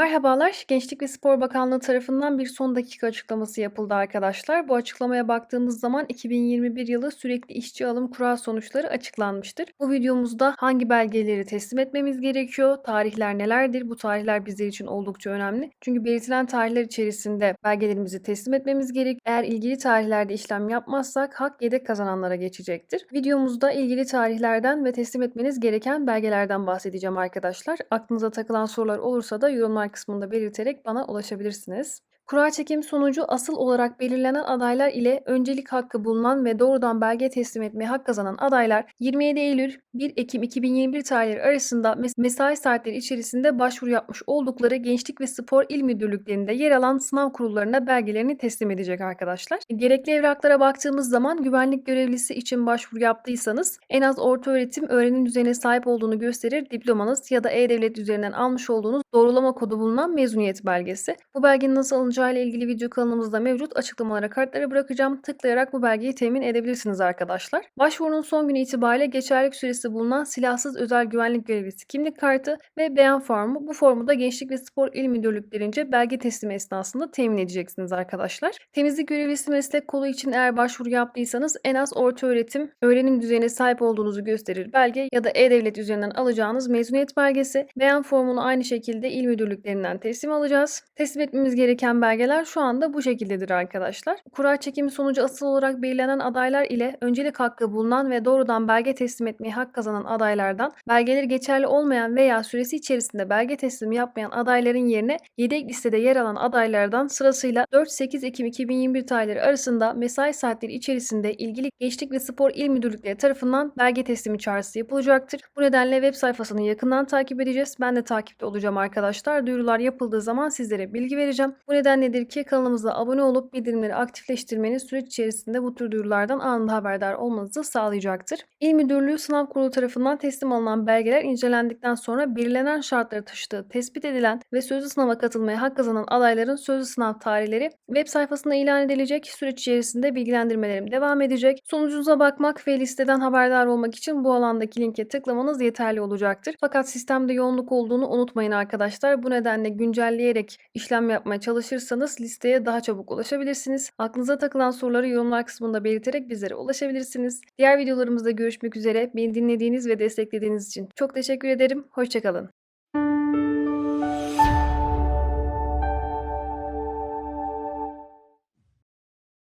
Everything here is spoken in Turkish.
Merhabalar. Gençlik ve Spor Bakanlığı tarafından bir son dakika açıklaması yapıldı arkadaşlar. Bu açıklamaya baktığımız zaman 2021 yılı sürekli işçi alım kura sonuçları açıklanmıştır. Bu videomuzda hangi belgeleri teslim etmemiz gerekiyor? Tarihler nelerdir? Bu tarihler bizler için oldukça önemli. Çünkü belirtilen tarihler içerisinde belgelerimizi teslim etmemiz gerek. Eğer ilgili tarihlerde işlem yapmazsak hak yedek kazananlara geçecektir. Videomuzda ilgili tarihlerden ve teslim etmeniz gereken belgelerden bahsedeceğim arkadaşlar. Aklınıza takılan sorular olursa da yorumlar kısmında belirterek bana ulaşabilirsiniz. Kura çekim sonucu asıl olarak belirlenen adaylar ile öncelik hakkı bulunan ve doğrudan belge teslim etmeye hak kazanan adaylar 27 Eylül 1 Ekim 2021 tarihleri arasında mesai saatleri içerisinde başvuru yapmış oldukları Gençlik ve Spor İl Müdürlüklerinde yer alan sınav kurullarına belgelerini teslim edecek arkadaşlar. Gerekli evraklara baktığımız zaman güvenlik görevlisi için başvuru yaptıysanız en az orta öğretim öğrenim düzeyine sahip olduğunu gösterir diplomanız ya da E-Devlet üzerinden almış olduğunuz doğrulama kodu bulunan mezuniyet belgesi. Bu belgenin nasıl alınacağı ile ilgili video kanalımızda mevcut. Açıklamalara kartları bırakacağım. Tıklayarak bu belgeyi temin edebilirsiniz arkadaşlar. Başvurunun son günü itibariyle geçerlik süresi bulunan silahsız özel güvenlik görevlisi kimlik kartı ve beyan formu. Bu formu da Gençlik ve Spor İl Müdürlüklerince belge teslimi esnasında temin edeceksiniz arkadaşlar. Temizlik görevlisi meslek kolu için eğer başvuru yaptıysanız en az orta öğretim, öğrenim düzeyine sahip olduğunuzu gösterir belge ya da E-Devlet üzerinden alacağınız mezuniyet belgesi. Beyan formunu aynı şekilde il müdürlüklerinden teslim alacağız. Teslim etmemiz gereken belge belgeler şu anda bu şekildedir arkadaşlar. Kura çekimi sonucu asıl olarak belirlenen adaylar ile öncelik hakkı bulunan ve doğrudan belge teslim etmeye hak kazanan adaylardan belgeleri geçerli olmayan veya süresi içerisinde belge teslimi yapmayan adayların yerine yedek listede yer alan adaylardan sırasıyla 4-8 Ekim 2021 tarihleri arasında mesai saatleri içerisinde ilgili Gençlik ve Spor İl Müdürlükleri tarafından belge teslimi çağrısı yapılacaktır. Bu nedenle web sayfasını yakından takip edeceğiz. Ben de takipte olacağım arkadaşlar. Duyurular yapıldığı zaman sizlere bilgi vereceğim. Bu nedenle nedir ki kanalımıza abone olup bildirimleri aktifleştirmeniz süreç içerisinde bu tür duyurulardan anında haberdar olmanızı sağlayacaktır. İl Müdürlüğü Sınav Kurulu tarafından teslim alınan belgeler incelendikten sonra belirlenen şartları taşıdığı tespit edilen ve sözlü sınava katılmaya hak kazanan adayların sözlü sınav tarihleri web sayfasında ilan edilecek. Süreç içerisinde bilgilendirmelerim devam edecek. Sonucunuza bakmak ve listeden haberdar olmak için bu alandaki linke tıklamanız yeterli olacaktır. Fakat sistemde yoğunluk olduğunu unutmayın arkadaşlar. Bu nedenle güncelleyerek işlem yapmaya çalışırsanız istiyorsanız listeye daha çabuk ulaşabilirsiniz. Aklınıza takılan soruları yorumlar kısmında belirterek bizlere ulaşabilirsiniz. Diğer videolarımızda görüşmek üzere. Beni dinlediğiniz ve desteklediğiniz için çok teşekkür ederim. Hoşçakalın.